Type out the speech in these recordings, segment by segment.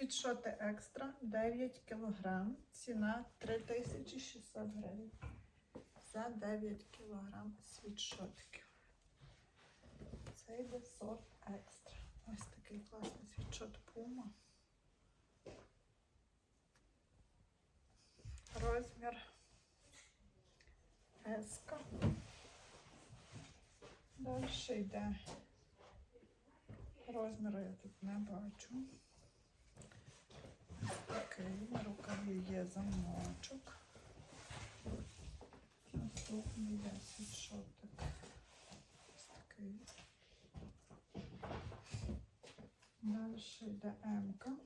Світшоти екстра 9 кг. Ціна 3600 гривень. За 9 кг світшотиків. Це йде сорт екстра. Ось такий класний світшот Puma. Розмір S. Далі йде. Розміру я тут не бачу. Такий, на є замочок. Наступний йде світшотик. Ось такий. Далі йде М-ка.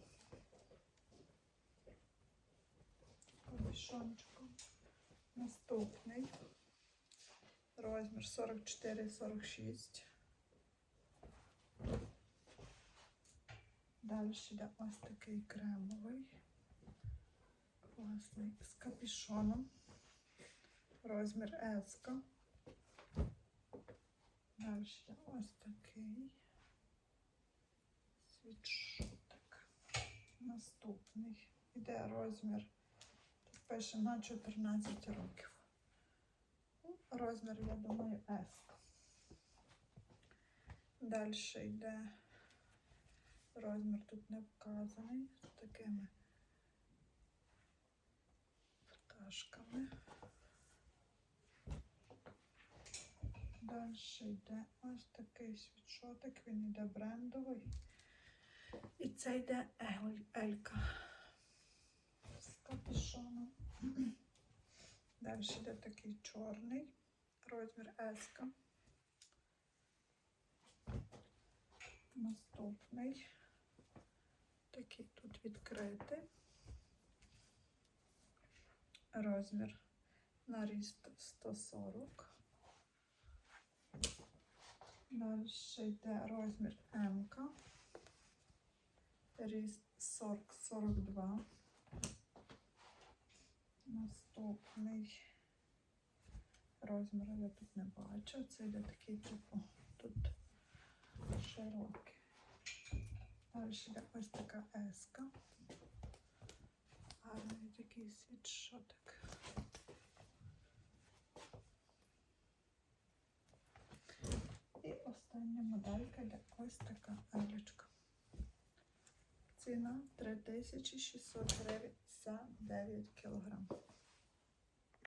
Капюшончиком. Наступний. Розмір 44-46. Далі йде ось такий кремовий. Класний з капюшоном. Розмір S. Далі ось такий світшотик. Наступний. Іде розмір. Тут пише на 14 років. Ну, Розмір, я думаю, S. Далі йде розмір тут не вказаний з такими пташками. Далі йде ось такий світшотик, він йде брендовий. І це йде Ель- Елька з капюшоном. Далі йде такий чорний, розмір S. Наступний. Такий тут відкритий. Розмір на ріст 140. Далі йде розмір М. Ріст 40-42. Наступний розмір я тут не бачу. Це йде такий типу тут широкий. Далі йде ось така еска. Гарний такий світшотик. І остання моделька для ось така елічка. Ціна 3600 гривень за 9 кг.